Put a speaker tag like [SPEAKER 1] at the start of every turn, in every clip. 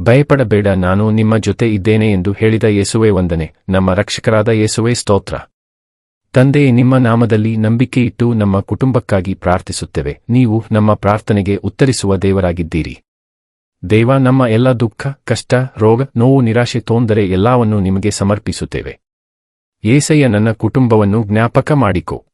[SPEAKER 1] ಭಯಪಡಬೇಡ, ನಾನು ನಿಮ್ಮ ಜೊತೆ ಇದ್ದೇನೆ ಎಂದು ಹೇಳಿದ ಯೇಸುವೆ ವಂದನೆ. ನಮ್ಮ ರಕ್ಷಕರಾದ ಯೇಸುವೆ ಸ್ತೋತ್ರ. ತಂದೆಯೇ, ನಿಮ್ಮ ನಾಮದಲ್ಲಿ ನಂಬಿಕೆ ಇಟ್ಟು ನಮ್ಮ ಕುಟುಂಬಕ್ಕಾಗಿ ಪ್ರಾರ್ಥಿಸುತ್ತೇವೆ. ನೀವು ನಮ್ಮ ಪ್ರಾರ್ಥನೆಗೆ ಉತ್ತರಿಸುವ ದೇವರಾಗಿದ್ದೀರಿ. ದೇವ, ನಮ್ಮ ಎಲ್ಲ ದುಃಖ, ಕಷ್ಟ, ರೋಗ, ನೋವು, ನಿರಾಶೆ ತೋಂದರೆ ಎಲ್ಲವನ್ನೂ ನಿಮಗೆ ಸಮರ್ಪಿಸುತ್ತೇವೆ. ಏಸಯ್ಯ, ನನ್ನ ಕುಟುಂಬವನ್ನು ಜ್ಞಾಪಕ ಮಾಡಿಕೊ.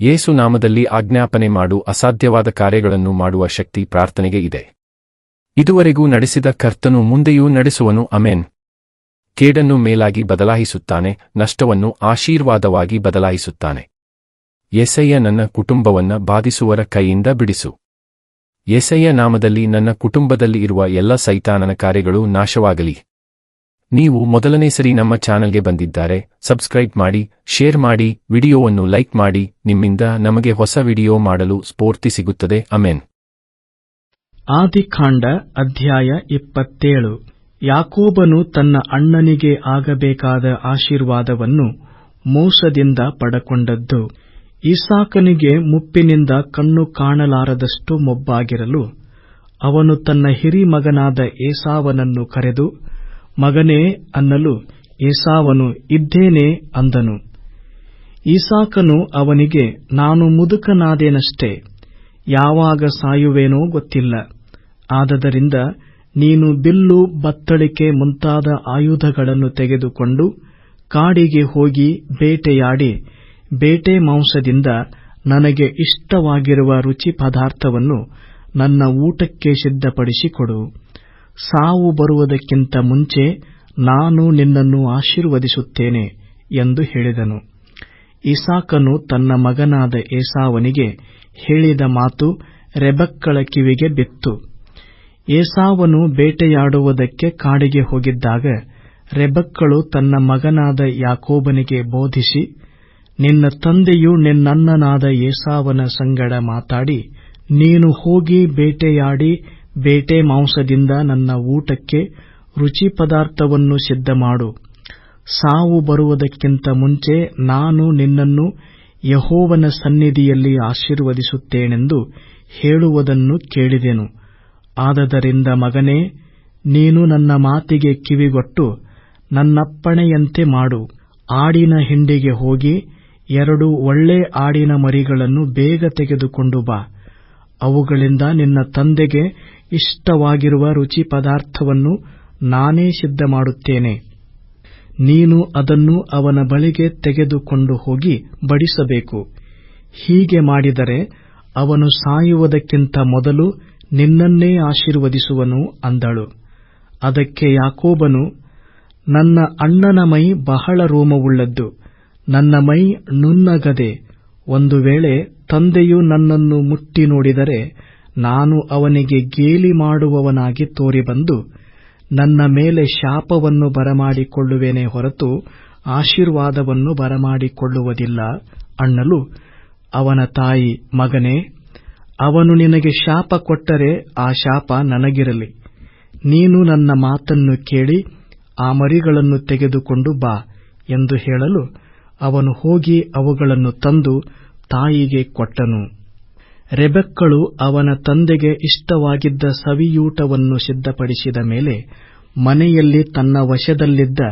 [SPEAKER 1] ಯೇಸು ನಾಮದಲ್ಲಿ ಆಜ್ಞಾಪನೆ ಮಾಡು, ಅಸಾಧ್ಯವಾದ ಕಾರ್ಯಗಳನ್ನು ಮಾಡುವ ಶಕ್ತಿ ಪ್ರಾರ್ಥನೆಗೆ ಇದೆ. ಇದುವರೆಗೂ ನಡೆಸಿದ ಕರ್ತನು ಮುಂದೆಯೂ ನಡೆಸುವನು ಅಮೆನ್ ಕೇಡನ್ನು ಮೇಲಾಗಿ ಬದಲಾಯಿಸುತ್ತಾನೆ, ನಷ್ಟವನ್ನು ಆಶೀರ್ವಾದವಾಗಿ ಬದಲಾಯಿಸುತ್ತಾನೆ. ಎಸಯ್ಯ ನನ್ನ ಕುಟುಂಬವನ್ನ ಬಾಧಿಸುವರ ಕೈಯಿಂದ ಬಿಡಿಸು. ಎಸಯ್ಯ ನಾಮದಲ್ಲಿ ನನ್ನ ಕುಟುಂಬದಲ್ಲಿ ಇರುವ ಎಲ್ಲ ಸೈತಾನನ ಕಾರ್ಯಗಳು ನಾಶವಾಗಲಿ. ನೀವು ಮೊದಲನೇ ಸರಿ ನಮ್ಮ ಚಾನಲ್ಗೆ ಬಂದಿದ್ದಾರೆ, ಸಬ್ಸ್ಕ್ರೈಬ್ ಮಾಡಿ, ಶೇರ್ ಮಾಡಿ, ವಿಡಿಯೋವನ್ನು ಲೈಕ್ ಮಾಡಿ, ನಿಮ್ಮಿಂದ ನಮಗೆ ಹೊಸ ವಿಡಿಯೋ ಮಾಡಲು ಸ್ಫೂರ್ತಿ ಸಿಗುತ್ತದೆ ಅಮೆನ್
[SPEAKER 2] ಆದಿಕಾಂಡ ಅಧ್ಯಾಯ ಇಪ್ಪತ್ತೇಳು. ಯಾಕೋಬನು ತನ್ನ ಅಣ್ಣನಿಗೆ ಆಗಬೇಕಾದ ಆಶೀರ್ವಾದವನ್ನು ಮೋಸದಿಂದ ಪಡಕೊಂಡದ್ದು. ಇಸಾಕನಿಗೆ ಮುಪ್ಪಿನಿಂದ ಕಣ್ಣು ಕಾಣಲಾರದಷ್ಟು ಮೊಬ್ಬಾಗಿರಲು ಅವನು ತನ್ನ ಹಿರಿ ಮಗನಾದ ಏಸಾವನನ್ನು ಕರೆದು, ಮಗನೇ ಅನ್ನಲು ಏಸಾವನು ಇದ್ದೇನೆ ಅಂದನು. ಈಸಾಕನು ಅವನಿಗೆ, ನಾನು ಮುದುಕನಾದೇನಷ್ಟೇ, ಯಾವಾಗ ಸಾಯುವೇನೋ ಗೊತ್ತಿಲ್ಲ. ಆದದರಿಂದ ನೀನು ಬಿಲ್ಲು ಬತ್ತಳಿಕೆ ಮುಂತಾದ ಆಯುಧಗಳನ್ನು ತೆಗೆದುಕೊಂಡು ಕಾಡಿಗೆ ಹೋಗಿ ಬೇಟೆಯಾಡಿ ಬೇಟೆ ಮಾಂಸದಿಂದ ನನಗೆ ಇಷ್ಟವಾಗಿರುವ ರುಚಿ ಪದಾರ್ಥವನ್ನು ನನ್ನ ಊಟಕ್ಕೆ ಸಿದ್ಧಪಡಿಸಿಕೊಡು. ಸಾವು ಬರುವುದಕ್ಕಿಂತ ಮುಂಚೆ ನಾನು ನಿನ್ನನ್ನು ಆಶೀರ್ವದಿಸುತ್ತೇನೆ ಎಂದು ಹೇಳಿದನು. ಇಸಾಕನು ತನ್ನ ಮಗನಾದ ಏಸಾವನಿಗೆ ಹೇಳಿದ ಮಾತು ರೆಬಕ್ಕಳ ಕಿವಿಗೆ ಬಿತ್ತು. ಏಸಾವನು ಬೇಟೆಯಾಡುವುದಕ್ಕೆ ಕಾಡಿಗೆ ಹೋಗಿದ್ದಾಗ ರೆಬಕ್ಕಳು ತನ್ನ ಮಗನಾದ ಯಾಕೋಬನಿಗೆ ಬೋಧಿಸಿ, ನಿನ್ನ ತಂದೆಯು ನಿನ್ನಣ್ಣನಾದ ಏಸಾವನ ಸಂಗಡ ಮಾತಾಡಿ, ನೀನು ಹೋಗಿ ಬೇಟೆಯಾಡಿ ಬೇಟೆ ಮಾಂಸದಿಂದ ನನ್ನ ಊಟಕ್ಕೆ ರುಚಿ ಪದಾರ್ಥವನ್ನು ಸಿದ್ಧಮಾಡು. ಸಾವು ಬರುವುದಕ್ಕಿಂತ ಮುಂಚೆ ನಾನು ನಿನ್ನನ್ನು ಯಹೋವನ ಸನ್ನಿಧಿಯಲ್ಲಿ ಆಶೀರ್ವದಿಸುತ್ತೇನೆಂದು ಹೇಳುವುದನ್ನು ಕೇಳಿದೆನು. ಆದದರಿಂದ ಮಗನೇ, ನೀನು ನನ್ನ ಮಾತಿಗೆ ಕಿವಿಗೊಟ್ಟು, ನನ್ನಪ್ಪಣೆಯಂತೆ ಮಾಡು. ಆಡಿನ ಹಿಂಡಿಗೆ ಹೋಗಿ, ಎರಡು ಒಳ್ಳೆ ಆಡಿನ ಮರಿಗಳನ್ನು ಬೇಗ ತೆಗೆದುಕೊಂಡು ಬಾ. ಅವುಗಳಿಂದ ನಿನ್ನ ತಂದೆಗೆ ಇಷ್ಟವಾಗಿರುವ ರುಚಿ ಪದಾರ್ಥವನ್ನು ನಾನೇ ಸಿದ್ಧ ಮಾಡುತ್ತೇನೆ ನೀನು ಅದನ್ನು ಅವನ ಬಳಿಗೆ ತೆಗೆದುಕೊಂಡು ಹೋಗಿ ಬಡಿಸಬೇಕು. ಹೀಗೆ ಮಾಡಿದರೆ ಅವನು ಸಾಯುವುದಕ್ಕಿಂತ ಮೊದಲು ನಿನ್ನನ್ನೇ ಆಶೀರ್ವದಿಸುವನು ಅಂದಳು. ಅದಕ್ಕೆ ಯಾಕೋಬನು, ನನ್ನ ಅಣ್ಣನ ಮೈ ಬಹಳ ರೋಮವುಳ್ಳದ್ದು, ನನ್ನ ಮೈ ನುಣ್ಣಗದೆ ಒಂದು ವೇಳೆ ತಂದೆಯು ನನ್ನನ್ನು ಮುಟ್ಟಿ ನೋಡಿದರೆ ನಾನು ಅವನಿಗೆ ಗೇಲಿ ಮಾಡುವವನಾಗಿ ತೋರಿಬಂದು, ನನ್ನ ಮೇಲೆ ಶಾಪವನ್ನು ಬರಮಾಡಿಕೊಳ್ಳುವೆನೆ ಹೊರತು ಆಶೀರ್ವಾದವನ್ನು ಬರಮಾಡಿಕೊಳ್ಳುವುದಿಲ್ಲ ಅಣ್ಣಲು ಅವನ ತಾಯಿ, ಮಗನೇ ಅವನು ನಿನಗೆ ಶಾಪ ಕೊಟ್ಟರೆ ಆ ಶಾಪ ನನಗಿರಲಿ. ನೀನು ನನ್ನ ಮಾತನ್ನು ಕೇಳಿ ಆ ಮರಿಗಳನ್ನು ತೆಗೆದುಕೊಂಡು ಬಾ ಎಂದು ಹೇಳಲು ಅವನು ಹೋಗಿ ಅವುಗಳನ್ನು ತಂದು ತಾಯಿಗೆ ಕೊಟ್ಟನು. ರೆಬೆಕ್ಕಳು ಅವನ ತಂದೆಗೆ ಇಷ್ಟವಾಗಿದ್ದ ಸವಿಯೂಟವನ್ನು ಸಿದ್ಧಪಡಿಸಿದ ಮೇಲೆ ಮನೆಯಲ್ಲಿ ತನ್ನ ವಶದಲ್ಲಿದ್ದ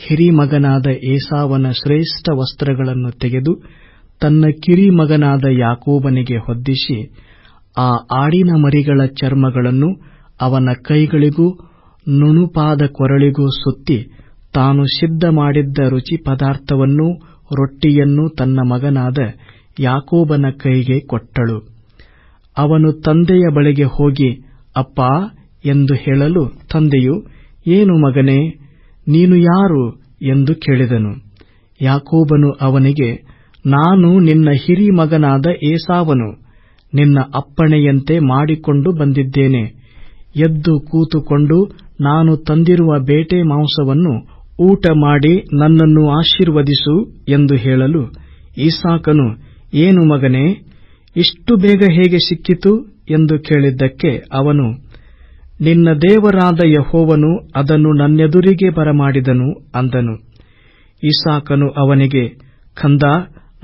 [SPEAKER 2] ಹಿರಿಮಗನಾದ ಏಸಾವನ ಶ್ರೇಷ್ಠ ವಸ್ತ್ರಗಳನ್ನು ತೆಗೆದು ತನ್ನ ಕಿರಿಮಗನಾದ ಯಾಕೋಬನಿಗೆ ಹೊದ್ದಿಸಿ ಆ ಆಡಿನ ಮರಿಗಳ ಚರ್ಮಗಳನ್ನು ಅವನ ಕೈಗಳಿಗೂ ನುಣುಪಾದ ಕೊರಳಿಗೂ ಸುತ್ತಿ ತಾನು ಸಿದ್ಧ ಮಾಡಿದ್ದ ರುಚಿ ಪದಾರ್ಥವನ್ನೂ ರೊಟ್ಟಿಯನ್ನೂ ತನ್ನ ಮಗನಾದ ಯಾಕೋಬನ ಕೈಗೆ ಕೊಟ್ಟಳು. ಅವನು ತಂದೆಯ ಬಳಿಗೆ ಹೋಗಿ, ಅಪ್ಪಾ, ಎಂದು ಹೇಳಲು ತಂದೆಯು, ಏನು ಮಗನೇ, ನೀನು ಯಾರು? ಎಂದು ಕೇಳಿದನು. ಯಾಕೋಬನು ಅವನಿಗೆ, ನಾನು ನಿನ್ನ ಹಿರಿ ಮಗನಾದ ಏಸಾವನು. ನಿನ್ನ ಅಪ್ಪಣೆಯಂತೆ ಮಾಡಿಕೊಂಡು ಬಂದಿದ್ದೇನೆ. ಎದ್ದು ಕೂತುಕೊಂಡು ನಾನು ತಂದಿರುವ ಬೇಟೆ ಮಾಂಸವನ್ನು ಊಟ ಮಾಡಿ ನನ್ನನ್ನು ಆಶೀರ್ವದಿಸು ಎಂದು ಹೇಳಲು, ಈಸಾಕನು, ಏನು ಮಗನೇ, ಇಷ್ಟು ಬೇಗ ಹೇಗೆ ಸಿಕ್ಕಿತು? ಎಂದು ಕೇಳಿದ್ದಕ್ಕೆ ಅವನು, ನಿನ್ನ ದೇವರಾದ ಯಹೋವನು ಅದನ್ನು ನನ್ನೆದುರಿಗೆ ಬರಮಾಡಿದನು, ಅಂದನು. ಇಸಾಕನು ಅವನಿಗೆ ಖಂದ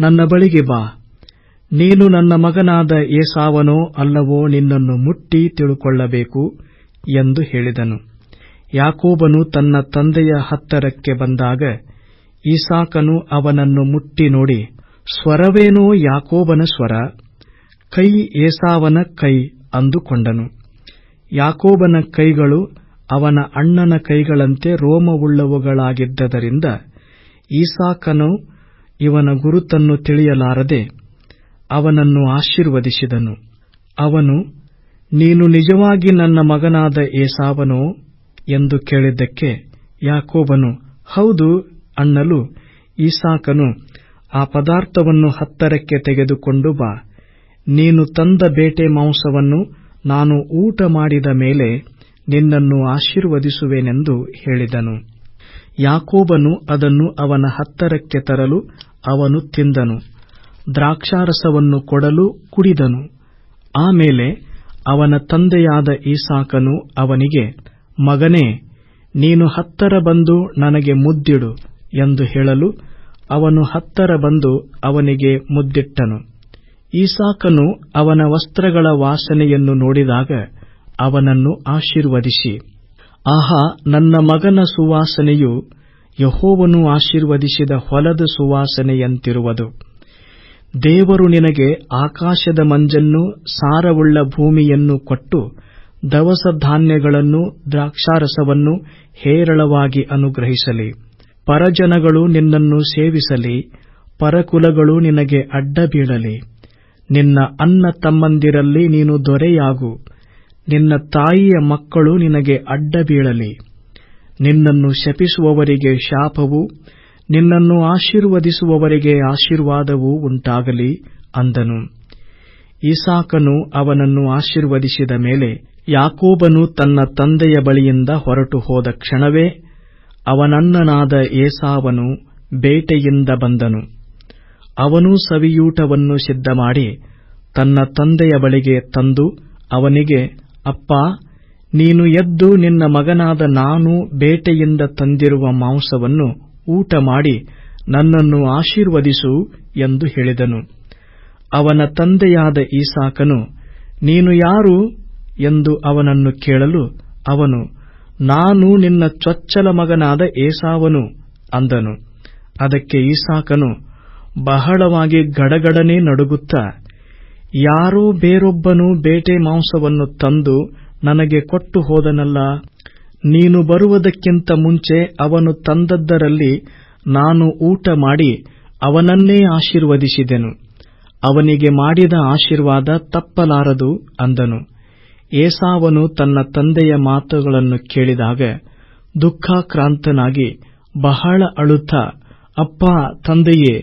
[SPEAKER 2] ನನ್ನ ಬಳಿಗೆ ಬಾ. ನೀನು ನನ್ನ ಮಗನಾದ ಏಸಾವನೋ ಅಲ್ಲವೋ ನಿನ್ನನ್ನು ಮುಟ್ಟಿ ತಿಳುಕೊಳ್ಳಬೇಕು ಎಂದು ಹೇಳಿದನು. ಯಾಕೋಬನು ತನ್ನ ತಂದೆಯ ಹತ್ತರಕ್ಕೆ ಬಂದಾಗ ಇಸಾಕನು ಅವನನ್ನು ಮುಟ್ಟಿ ನೋಡಿ, ಸ್ವರವೇನೋ ಯಾಕೋಬನ ಸ್ವರ? ಕೈ ಏಸಾವನ ಕೈ ಅಂದುಕೊಂಡನು ಯಾಕೋಬನ ಕೈಗಳು ಅವನ ಅಣ್ಣನ ಕೈಗಳಂತೆ ರೋಮವುಳ್ಳವುಗಳಾಗಿದ್ದರಿಂದ ಈಸಾಕನು ಇವನ ಗುರುತನ್ನು ತಿಳಿಯಲಾರದೆ ಅವನನ್ನು ಆಶೀರ್ವದಿಸಿದನು. ಅವನು, ನೀನು ನಿಜವಾಗಿ ನನ್ನ ಮಗನಾದ ಏಸಾವನೋ? ಎಂದು ಕೇಳಿದ್ದಕ್ಕೆ ಯಾಕೋಬನು, ಹೌದು ಅಣ್ಣಲು ಈಸಾಕನು, ಆ ಪದಾರ್ಥವನ್ನು ಹತ್ತರಕ್ಕೆ ತೆಗೆದುಕೊಂಡು ಬಾ. ನೀನು ತಂದ ಬೇಟೆ ಮಾಂಸವನ್ನು ನಾನು ಊಟ ಮಾಡಿದ ಮೇಲೆ ನಿನ್ನನ್ನು ಆಶೀರ್ವದಿಸುವೆನೆಂದು ಹೇಳಿದನು. ಯಾಕೋಬನು ಅದನ್ನು ಅವನ ಹತ್ತರಕ್ಕೆ ತರಲು ಅವನು ತಿಂದನು. ದ್ರಾಕ್ಷಾರಸವನ್ನು ಕೊಡಲು ಕುಡಿದನು. ಆಮೇಲೆ ಅವನ ತಂದೆಯಾದ ಈಸಾಕನು ಅವನಿಗೆ, ಮಗನೇ, ನೀನು ಹತ್ತರ ಬಂದು ನನಗೆ ಮುದ್ದಿಡು ಎಂದು ಹೇಳಲು ಅವನು ಹತ್ತರ ಬಂದು ಅವನಿಗೆ ಮುದ್ದಿಟ್ಟನು. ಈಸಾಕನು ಅವನ ವಸ್ತ್ರಗಳ ವಾಸನೆಯನ್ನು ನೋಡಿದಾಗ ಅವನನ್ನು ಆಶೀರ್ವದಿಸಿ, ಆಹಾ, ನನ್ನ ಮಗನ ಸುವಾಸನೆಯು ಯಹೋವನು ಆಶೀರ್ವದಿಸಿದ ಹೊಲದ ಸುವಾಸನೆಯಂತಿರುವುದು. ದೇವರು ನಿನಗೆ ಆಕಾಶದ ಮಂಜನ್ನು, ಸಾರವುಳ್ಳ ಭೂಮಿಯನ್ನು ಕೊಟ್ಟು, ದವಸ ಧಾನ್ಯಗಳನ್ನು, ದ್ರಾಕ್ಷಾರಸವನ್ನು ಹೇರಳವಾಗಿ ಅನುಗ್ರಹಿಸಲಿ. ಪರಜನಗಳು ನಿನ್ನನ್ನು ಸೇವಿಸಲಿ, ಪರಕುಲಗಳು ನಿನಗೆ ಅಡ್ಡ ಬೀಳಲಿ ನಿನ್ನ ಅನ್ನ ತಮ್ಮಂದಿರಲ್ಲಿ ನೀನು ದೊರೆಯಾಗು, ನಿನ್ನ ತಾಯಿಯ ಮಕ್ಕಳು ನಿನಗೆ ಅಡ್ಡ ಬೀಳಲಿ ನಿನ್ನನ್ನು ಶಪಿಸುವವರಿಗೆ ಶಾಪವು ನಿನ್ನನ್ನು ಆಶೀರ್ವದಿಸುವವರಿಗೆ ಆಶೀರ್ವಾದವೂ ಉಂಟಾಗಲಿ ಅಂದನು. ಈಸಾಕನು ಅವನನ್ನು ಆಶೀರ್ವದಿಸಿದ ಮೇಲೆ ಯಾಕೋಬನು ತನ್ನ ತಂದೆಯ ಬಳಿಯಿಂದ ಹೊರಟು ಹೋದ ಕ್ಷಣವೇ ಅವನಣ್ಣನಾದ ಏಸಾವನು ಬೇಟೆಯಿಂದ ಬಂದನು. ಅವನೂ ಸವಿಯೂಟವನ್ನು ಸಿದ್ಧಮಾಡಿ ತನ್ನ ತಂದೆಯ ಬಳಿಗೆ ತಂದು ಅವನಿಗೆ, ಅಪ್ಪ, ನೀನು ಎದ್ದು ನಿನ್ನ ಮಗನಾದ ನಾನು ಬೇಟೆಯಿಂದ ತಂದಿರುವ ಮಾಂಸವನ್ನು ಊಟ ಮಾಡಿ ನನ್ನನ್ನು ಆಶೀರ್ವದಿಸು ಎಂದು ಹೇಳಿದನು. ಅವನ ತಂದೆಯಾದ ಈಸಾಕನು, ನೀನು ಯಾರು ಎಂದು ಅವನನ್ನು ಕೇಳಲು ಅವನು, ನಾನು ನಿನ್ನ ಚೊಚ್ಚಲ ಮಗನಾದ ಏಸಾವನು ಅಂದನು. ಅದಕ್ಕೆ ಈಸಾಕನು, ಬಹಳವಾಗಿ ಗಡಗಡನೆ ನಡುಗುತ್ತಾ, ಯಾರೋ ಬೇರೊಬ್ಬನು ಬೇಟೆ ಮಾಂಸವನ್ನು ತಂದು ನನಗೆ ಕೊಟ್ಟು ಹೋದನಲ್ಲ ನೀನು ಬರುವುದಕ್ಕಿಂತ ಮುಂಚೆ ಅವನು ತಂದದ್ದರಲ್ಲಿ ನಾನು ಊಟ ಮಾಡಿ ಅವನನ್ನೇ ಆಶೀರ್ವದಿಸಿದೆನು. ಅವನಿಗೆ ಮಾಡಿದ ಆಶೀರ್ವಾದ ತಪ್ಪಲಾರದು ಅಂದನು. ಏಸಾವನು ತನ್ನ ತಂದೆಯ ಮಾತುಗಳನ್ನು ಕೇಳಿದಾಗ ದುಃಖಾಕ್ರಾಂತನಾಗಿ ಬಹಳ ಅಳುತ್ತಾ, ಅಪ್ಪ, ತಂದೆಯೇ,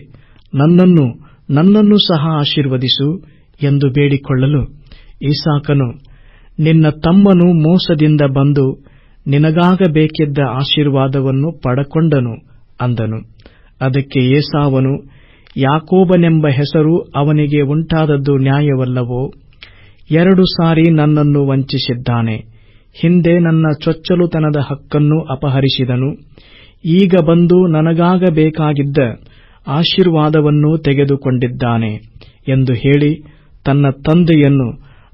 [SPEAKER 2] ನನ್ನನ್ನು ನನ್ನನ್ನು ಸಹ ಆಶೀರ್ವದಿಸು ಎಂದು ಬೇಡಿಕೊಳ್ಳಲು ಈಸಾಕನು, ನಿನ್ನ ತಮ್ಮನು ಮೋಸದಿಂದ ಬಂದು ನಿನಗಾಗಬೇಕಿದ್ದ ಆಶೀರ್ವಾದವನ್ನು ಪಡಕೊಂಡನು ಅಂದನು. ಅದಕ್ಕೆ ಏಸಾವನು, ಯಾಕೋಬನೆಂಬ ಹೆಸರು ಅವನಿಗೆ ಉಂಟಾದದ್ದು ನ್ಯಾಯವಲ್ಲವೋ? ಎರಡು ಸಾರಿ ನನ್ನನ್ನು ವಂಚಿಸಿದ್ದಾನೆ. ಹಿಂದೆ ನನ್ನ ಚೊಚ್ಚಲುತನದ ಹಕ್ಕನ್ನು ಅಪಹರಿಸಿದನು. ಈಗ ಬಂದು ನನಗಾಗಬೇಕಾಗಿದ್ದ ಆಶೀರ್ವಾದವನ್ನು ತೆಗೆದುಕೊಂಡಿದ್ದಾನೆ ಎಂದು ಹೇಳಿ, ತನ್ನ ತಂದೆಯನ್ನು,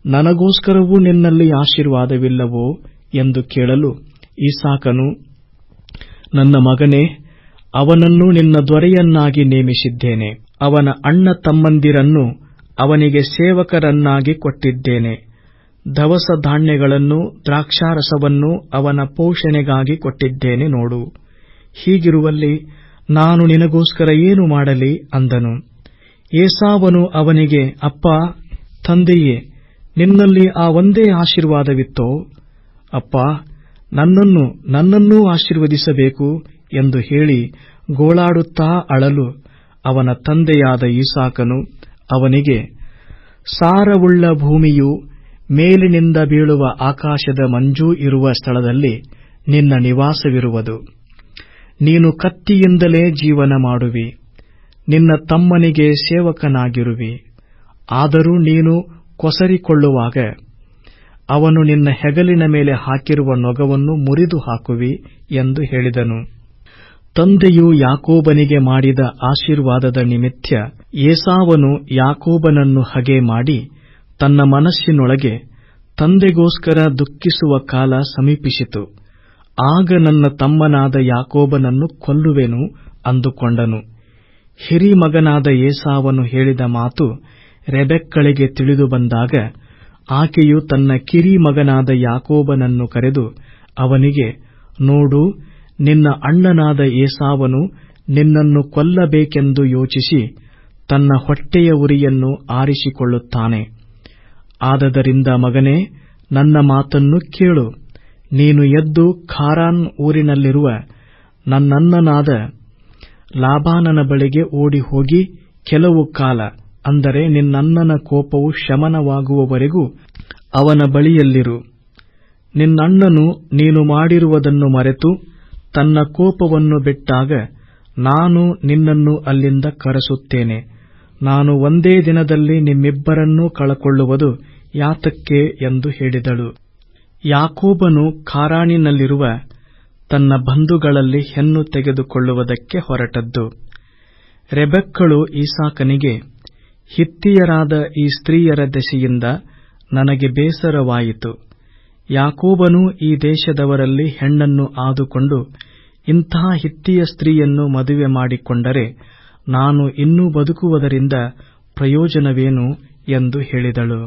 [SPEAKER 2] ನನಗೋಸ್ಕರವೂ ನಿನ್ನಲ್ಲಿ ಆಶೀರ್ವಾದವಿಲ್ಲವೋ? ಎಂದು ಕೇಳಲು ಈಸಾಕನು, ನನ್ನ ಮಗನೇ, ಅವನನ್ನು ನಿನ್ನ ದೊರೆಯನ್ನಾಗಿ ನೇಮಿಸಿದ್ದೇನೆ. ಅವನ ಅಣ್ಣ ತಮ್ಮಂದಿರನ್ನು ಅವನಿಗೆ ಸೇವಕರನ್ನಾಗಿ ಕೊಟ್ಟಿದ್ದೇನೆ. ದವಸ ಧಾನ್ಯಗಳನ್ನು, ದ್ರಾಕ್ಷಾರಸವನ್ನು ಅವನ ಪೋಷಣೆಗಾಗಿ ಕೊಟ್ಟಿದ್ದೇನೆ ನೋಡು. ಹೀಗಿರುವಲ್ಲಿ ನಾನು ನಿನಗೋಸ್ಕರ ಏನು ಮಾಡಲಿ ಅಂದನು. ಏಸಾವನು ಅವನಿಗೆ, ಅಪ್ಪ, ತಂದೆಯೇ, ನಿನ್ನಲ್ಲಿ ಆ ಒಂದೇ ಆಶೀರ್ವಾದವಿತ್ತೋ? ಅಪ್ಪ, ನನ್ನನ್ನು, ನನ್ನನ್ನೂ ಆಶೀರ್ವದಿಸಬೇಕು ಎಂದು ಹೇಳಿ ಗೋಳಾಡುತ್ತಾ ಅಳಲು ಅವನ ತಂದೆಯಾದ ಈಸಾಕನು ಅವನಿಗೆ, ಸಾರವುಳ್ಳ ಭೂಮಿಯು ಮೇಲಿನಿಂದ ಬೀಳುವ ಆಕಾಶದ ಮಂಜೂ ಇರುವ ಸ್ಥಳದಲ್ಲಿ ನಿನ್ನ ನಿವಾಸವಿರುವುದು. ನೀನು ಕತ್ತಿಯಿಂದಲೇ ಜೀವನ ಮಾಡುವಿ. ನಿನ್ನ ತಮ್ಮನಿಗೆ ಸೇವಕನಾಗಿರುವಿ. ಆದರೂ ನೀನು ಕೊಸರಿಕೊಳ್ಳುವಾಗ ಅವನು ನಿನ್ನ ಹೆಗಲಿನ ಮೇಲೆ ಹಾಕಿರುವ ನೊಗವನ್ನು ಮುರಿದು ಹಾಕುವಿ ಎಂದು ಹೇಳಿದನು. ತಂದೆಯು ಯಾಕೋಬನಿಗೆ ಮಾಡಿದ ಆಶೀರ್ವಾದದ ನಿಮಿತ್ತ ಏಸಾವನು ಯಾಕೋಬನನ್ನು ಹಗೆ ಮಾಡಿ ತನ್ನ ಮನಸ್ಸಿನೊಳಗೆ ತಂದೆಗೋಸ್ಕರ ದುಃಖಿಸುವ ಕಾಲ ಸಮೀಪಿಸಿತು. ಆಗ ನನ್ನ ತಮ್ಮನಾದ ಯಾಕೋಬನನ್ನು ಕೊಲ್ಲುವೆನು ಅಂದುಕೊಂಡನು. ಹಿರಿಮಗನಾದ ಏಸಾವನು ಹೇಳಿದ ಮಾತು ರೆಬೆಕ್ಕಳಿಗೆ ತಿಳಿದು ಬಂದಾಗ ಆಕೆಯು ತನ್ನ ಕಿರಿ ಮಗನಾದ ಯಾಕೋಬನನ್ನು ಕರೆದು ಅವನಿಗೆ, ನೋಡು, ನಿನ್ನ ಅಣ್ಣನಾದ ಏಸಾವನು ನಿನ್ನನ್ನು ಕೊಲ್ಲಬೇಕೆಂದು ಯೋಚಿಸಿ ತನ್ನ ಹೊಟ್ಟೆಯ ಉರಿಯನ್ನು ಆರಿಸಿಕೊಳ್ಳುತ್ತಾನೆ. ಆದದರಿಂದ ಮಗನೇ, ನನ್ನ ಮಾತನ್ನು ಕೇಳು. ನೀನು ಎದ್ದು ಖಾರಾನ್ ಊರಿನಲ್ಲಿರುವ ನನ್ನಣ್ಣನಾದ ಲಾಬಾನನ ಬಳಿಗೆ ಓಡಿ ಹೋಗಿ ಕೆಲವು ಕಾಲ ಅಂದರೆ ನಿನ್ನಣ್ಣನ ಕೋಪವು ಶಮನವಾಗುವವರೆಗೂ ಅವನ ಬಳಿಯಲ್ಲಿರು. ನಿನ್ನಣ್ಣನು ನೀನು ಮಾಡಿರುವುದನ್ನು ಮರೆತು ತನ್ನ ಕೋಪವನ್ನು ಬಿಟ್ಟಾಗ ನಾನು ನಿನ್ನನ್ನು ಅಲ್ಲಿಂದ ಕರೆಸುತ್ತೇನೆ. ನಾನು ಒಂದೇ ದಿನದಲ್ಲಿ ನಿಮ್ಮಿಬ್ಬರನ್ನೂ ಕಳಕೊಳ್ಳುವುದು ಯಾತಕ್ಕೆ ಎಂದು ಹೇಳಿದಳು. ಯಾಕೋಬನು ಖಾರಾಣಿನಲ್ಲಿರುವ ತನ್ನ ಬಂಧುಗಳಲ್ಲಿ ಹೆಣ್ಣು ತೆಗೆದುಕೊಳ್ಳುವುದಕ್ಕೆ ಹೊರಟದ್ದು. ರೆಬೆಕ್ಕಳು ಈಸಾಕನಿಗೆ ಹಿತ್ತಿಯರಾದ ಈ ಸ್ತ್ರೀಯರ ದೆಸೆಯಿಂದ ನನಗೆ ಬೇಸರವಾಯಿತು. ಯಾಕೋಬನು ಈ ದೇಶದವರಲ್ಲಿ ಹೆಣ್ಣನ್ನು ಆದುಕೊಂಡು ಇಂತಹ ಹಿತ್ತಿಯ ಸ್ತ್ರೀಯನ್ನು ಮದುವೆ ಮಾಡಿಕೊಂಡರೆ ನಾನು ಇನ್ನೂ ಬದುಕುವುದರಿಂದ ಪ್ರಯೋಜನವೇನು ಎಂದು ಹೇಳಿದಳು.